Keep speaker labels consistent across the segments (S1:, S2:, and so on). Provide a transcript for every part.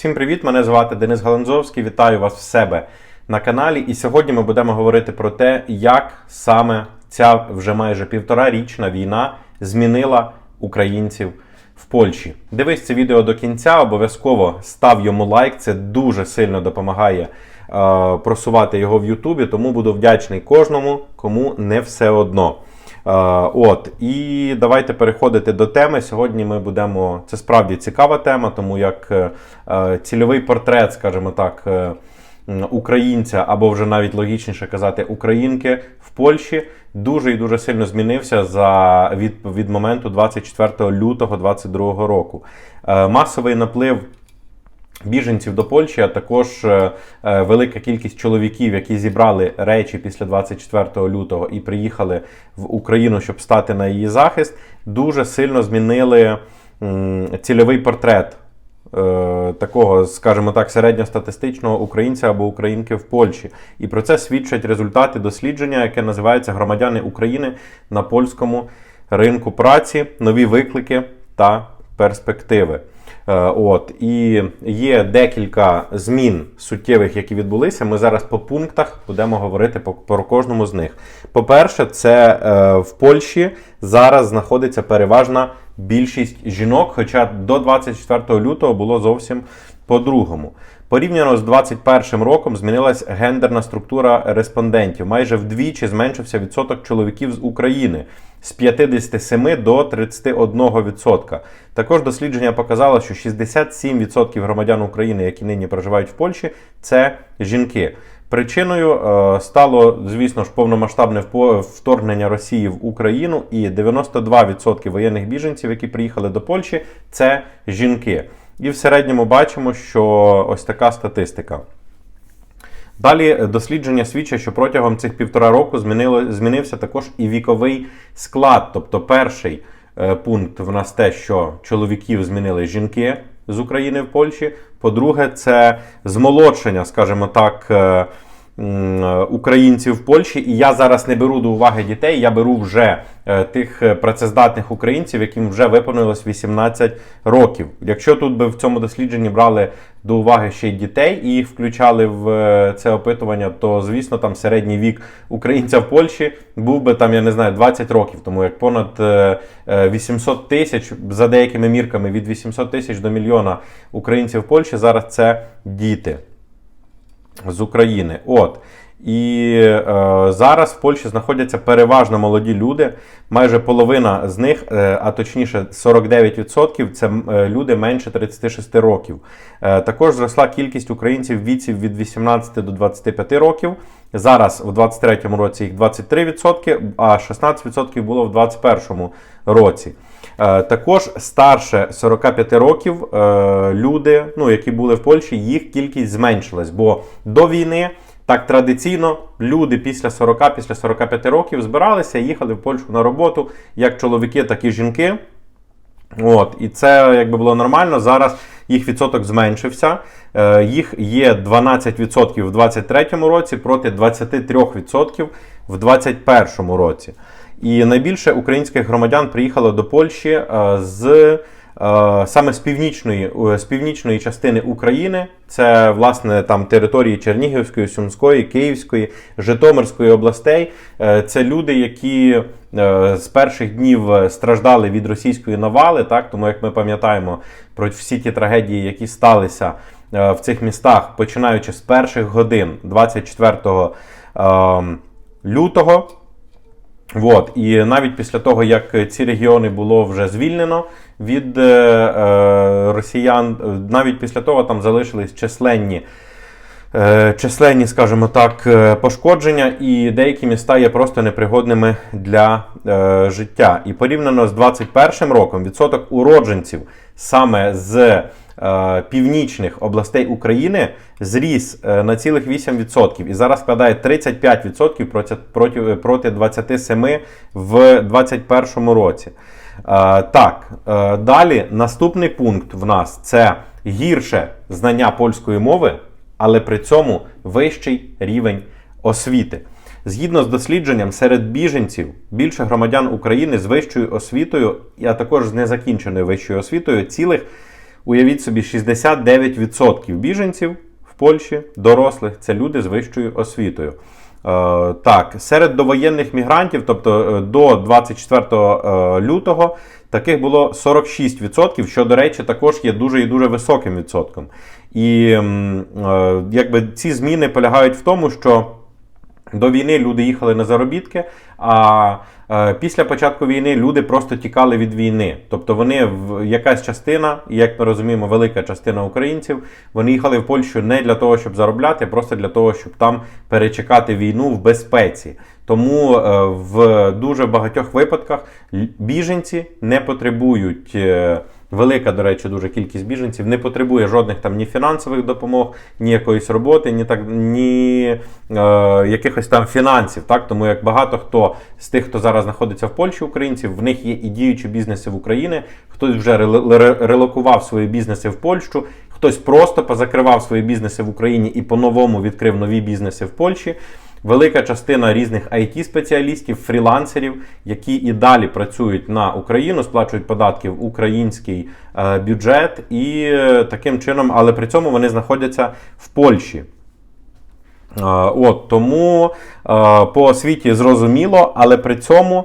S1: Всім привіт! Мене звати Денис Галанзовський. Вітаю вас в себе на каналі. І сьогодні ми будемо говорити про те, як саме ця вже майже півторарічна війна змінила українців в Польщі. Дивись це відео до кінця, обов'язково став йому лайк. Це дуже сильно допомагає е, просувати його в Ютубі, тому буду вдячний кожному, кому не все одно. Е, От і давайте переходити до теми. Сьогодні ми будемо. Це справді цікава тема, тому як е, е, цільовий портрет, скажімо так, українця, або вже навіть логічніше казати, українки в Польщі дуже і дуже сильно змінився за від, від моменту 24 лютого 2022 року. Масовий наплив біженців до Польщі, а також е, е, велика кількість чоловіків, які зібрали речі після 24 лютого і приїхали в Україну, щоб стати на її захист, дуже сильно змінили цільовий портрет. е, Такого, скажімо так, середньостатистичного українця або українки в Польщі, і про це свідчать результати дослідження, яке називається Громадяни України на польському ринку праці, нові виклики та перспективи. Е, От і є декілька змін суттєвих, які відбулися. Ми зараз по пунктах будемо говорити по, про кожному з них. По-перше, це е, в Польщі зараз знаходиться переважна більшість жінок, хоча до 24 лютого було зовсім по-другому. Порівняно з 21 роком змінилась гендерна структура респондентів. Майже вдвічі зменшився відсоток чоловіків з України з 57 до 31%. Також дослідження показало, що 67% громадян України, які нині проживають в Польщі, це жінки. Причиною е, стало, звісно ж, повномасштабне вторгнення Росії в Україну, і 92% воєнних біженців, які приїхали до Польщі, це жінки. І в середньому бачимо, що ось така статистика. Далі дослідження свідчать, що протягом цих півтора року змінило, змінився також і віковий склад. Тобто, перший е, пункт в нас те, що чоловіків змінили жінки з України в Польщі. По-друге, це змолодшення, скажімо так. Е, Українців в Польщі, і я зараз не беру до уваги дітей, я беру вже е, тих е, працездатних українців, яким вже виповнилось 18 років. Якщо тут би в цьому дослідженні брали до уваги ще й дітей і їх включали в це опитування, то звісно там середній вік українця в Польщі був би там, я не знаю, 20 років, тому як понад е, е, 800 тисяч за деякими мірками від 800 тисяч до мільйона українців в Польщі зараз це діти з України. От. І е, зараз в Польщі знаходяться переважно молоді люди. Майже половина з них, е, а точніше 49%, це е, люди менше 36 років. Е, також зросла кількість українців в віці від 18 до 25 років. Зараз в 23-му році їх 23%, а 16% було в 21-му році. Е, Також старше 45 років е, люди, ну, які були в Польщі, їх кількість зменшилась, бо до війни так традиційно люди після 40, після 45 років збиралися і їхали в Польщу на роботу, як чоловіки, так і жінки. От, і це якби було нормально. Зараз їх відсоток зменшився. Е, їх є 12% в 2023 році проти 23% в 2021 році. І найбільше українських громадян приїхало до Польщі е, з е, саме з північної, з північної частини України. Це власне там території Чернігівської, Сумської, Київської, Житомирської областей. Е, Це люди, які з перших днів страждали від російської навали. Так, тому як ми пам'ятаємо про всі ті трагедії, які сталися в цих містах, починаючи з перших годин 24 е, лютого. От, і навіть після того, як ці регіони було вже звільнено від е, е, росіян, е, навіть після того там залишились численні, е, численні, скажімо так, е, пошкодження, і деякі міста є просто непригодними для е, життя. І порівняно з 2021 роком відсоток уродженців саме з е, північних областей України зріс е, на цілих 8% і зараз складає 35% проти, проти, проти 27% в 2021 році. Е, Так, е, далі наступний пункт в нас це гірше знання польської мови, але при цьому вищий рівень освіти. Згідно з дослідженням, серед біженців більше громадян України з вищою освітою, а також з незакінченою вищою освітою, цілих Уявіть собі, 69% біженців в Польщі, дорослих, це люди з вищою освітою. Е, так, серед довоєнних мігрантів, тобто е, до 24 е, лютого, таких було 46%, що, до речі, також є дуже і дуже високим відсотком. І якби ці зміни полягають в тому, що до війни люди їхали на заробітки, а е, після початку війни люди просто тікали від війни. Тобто вони в якась частина, як ми розуміємо, велика частина українців, вони їхали в Польщу не для того, щоб заробляти, а просто для того, щоб там перечекати війну в безпеці. Тому е, в дуже багатьох випадках біженці не потребують. Велика, до речі, дуже кількість біженців не потребує жодних там ні фінансових допомог, ні якоїсь роботи, ні так ні е, якихось там фінансів. Так тому як багато хто з тих, хто зараз знаходиться в Польщі, українців, в них є і діючі бізнеси в Україні. Хтось вже релокував свої бізнеси в Польщу, хтось просто позакривав свої бізнеси в Україні і по-новому відкрив нові бізнеси в Польщі. Велика частина різних it спеціалістів фрілансерів, які і далі працюють на Україну, сплачують податки в український е, бюджет, і е, таким чином, але при цьому вони знаходяться в Польщі. Е, От тому по освіті зрозуміло, але при цьому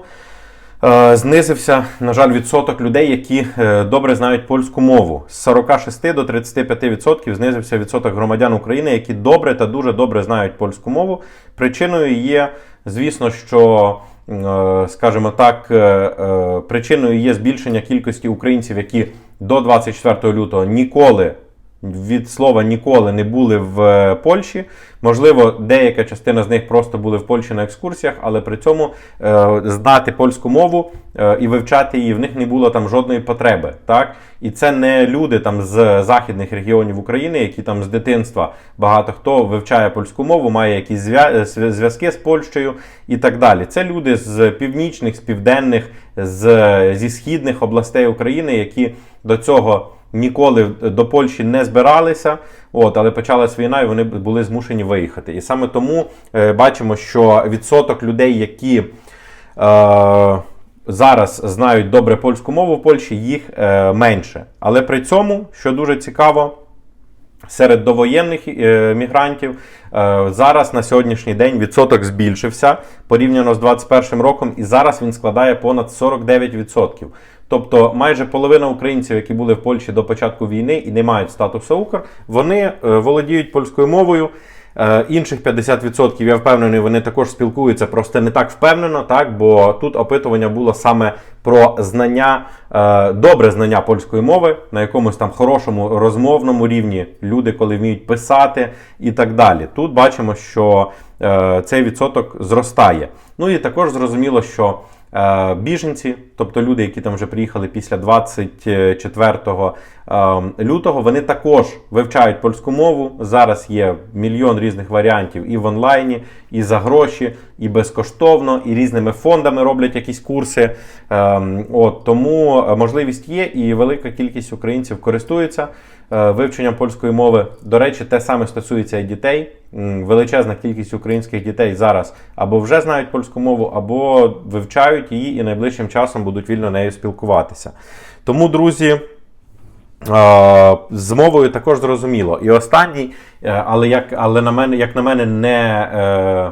S1: знизився, на жаль, відсоток людей, які е, добре знають польську мову. З 46 до 35% знизився відсоток громадян України, які добре та дуже добре знають польську мову. Причиною є, звісно, що. е, Скажімо так, е, е, причиною є збільшення кількості українців, які до 24 лютого ніколи від слова ніколи не були в е, Польщі. Можливо, деяка частина з них просто були в Польщі на екскурсіях, але при цьому е, знати польську мову е, і вивчати її в них не було там жодної потреби. Так? І це не люди там з західних регіонів України, які там з дитинства багато хто вивчає польську мову, має якісь е, зв'язки з Польщею і так далі. Це люди з північних, з південних, з, зі східних областей України, які до цього ніколи до Польщі не збиралися, от, але почалась війна, і вони були змушені виїхати. І саме тому е, бачимо, що відсоток людей, які е, зараз знають добре польську мову в Польщі, їх е, менше. Але при цьому, що дуже цікаво, Серед довоєнних е, мігрантів е, зараз на сьогоднішній день відсоток збільшився порівняно з 2021 роком, і зараз він складає понад 49%. Тобто майже половина українців, які були в Польщі до початку війни і не мають статусу Укр, вони е, володіють польською мовою. Е, Інших 50% я впевнений, вони також спілкуються, просто не так впевнено, так бо тут опитування було саме про знання, е, добре знання польської мови на якомусь там хорошому розмовному рівні. Люди, коли вміють писати і так далі. Тут бачимо, що цей відсоток зростає. Ну і також зрозуміло, що біженці, тобто люди, які там вже приїхали після 24 е, лютого, вони також вивчають польську мову. Зараз є мільйон різних варіантів і в онлайні, і за гроші, і безкоштовно, і різними фондами роблять якісь курси. Е, От тому можливість є, і велика кількість українців користуються е, вивченням польської мови. До речі, те саме стосується і дітей. Величезна кількість українських дітей зараз або вже знають польську мову, або вивчають її і найближчим часом будуть вільно нею спілкуватися. Тому, друзі. Е, З мовою також зрозуміло. І останній, е, але як, але на мене, як на мене, не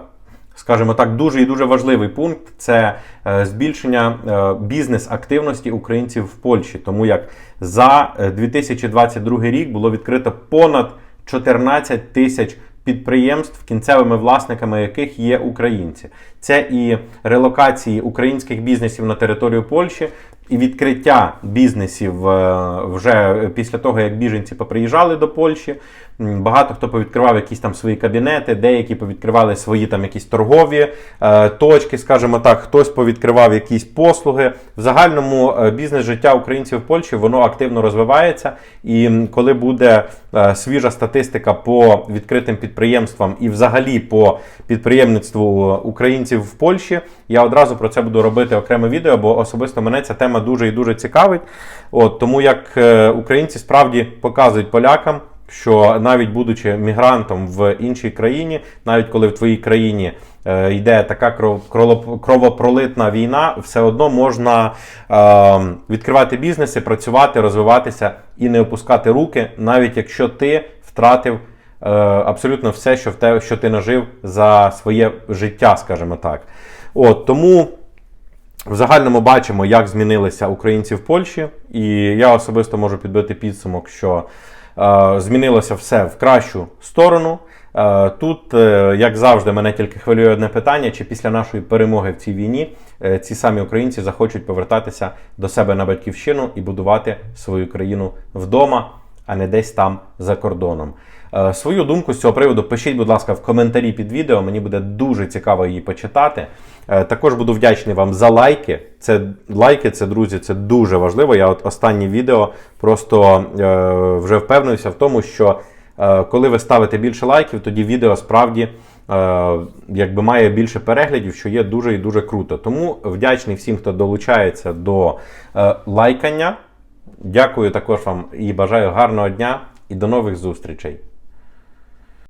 S1: скажімо так, дуже і дуже важливий пункт це е, збільшення е, бізнес-активності українців в Польщі. Тому як за е, 2022 рік було відкрито понад 14 тисяч підприємств, кінцевими власниками яких є українці. Це і релокації українських бізнесів на територію Польщі, і відкриття бізнесів е, вже після того, як біженці поприїжджали до Польщі. Багато хто повідкривав якісь там свої кабінети, деякі повідкривали свої там якісь торгові е, точки, скажімо так, хтось повідкривав якісь послуги. В загальному е, бізнес життя українців в Польщі воно активно розвивається. І коли буде е, свіжа статистика по відкритим підприємствам і взагалі по підприємництву українців в Польщі, я одразу про це буду робити окреме відео, бо особисто мене ця тема дуже і дуже цікавить. От тому як е, українці справді показують полякам що навіть будучи мігрантом в іншій країні, навіть коли в твоїй країні е, йде така кровопролитна війна, все одно можна е, відкривати бізнеси, працювати, розвиватися і не опускати руки, навіть якщо ти втратив е, абсолютно все, що в те, що ти нажив за своє життя, скажімо так. От тому. В загальному бачимо, як змінилися українці в Польщі, і я особисто можу підбити підсумок, що змінилося все в кращу сторону. Е, тут, е, як завжди, мене тільки хвилює одне питання: чи після нашої перемоги в цій війні е, ці самі українці захочуть повертатися до себе на батьківщину і будувати свою країну вдома, а не десь там за кордоном. Е, Свою думку з цього приводу пишіть, будь ласка, в коментарі під відео. Мені буде дуже цікаво її почитати. Е, Також буду вдячний вам за лайки. Це лайки, це друзі, це дуже важливо. Я от останнє відео просто е, вже впевнився в тому, що е, коли ви ставите більше лайків, тоді відео справді е, якби має більше переглядів, що є дуже і дуже круто. Тому вдячний всім, хто долучається до е, лайкання. Дякую також вам і бажаю гарного дня і до нових зустрічей.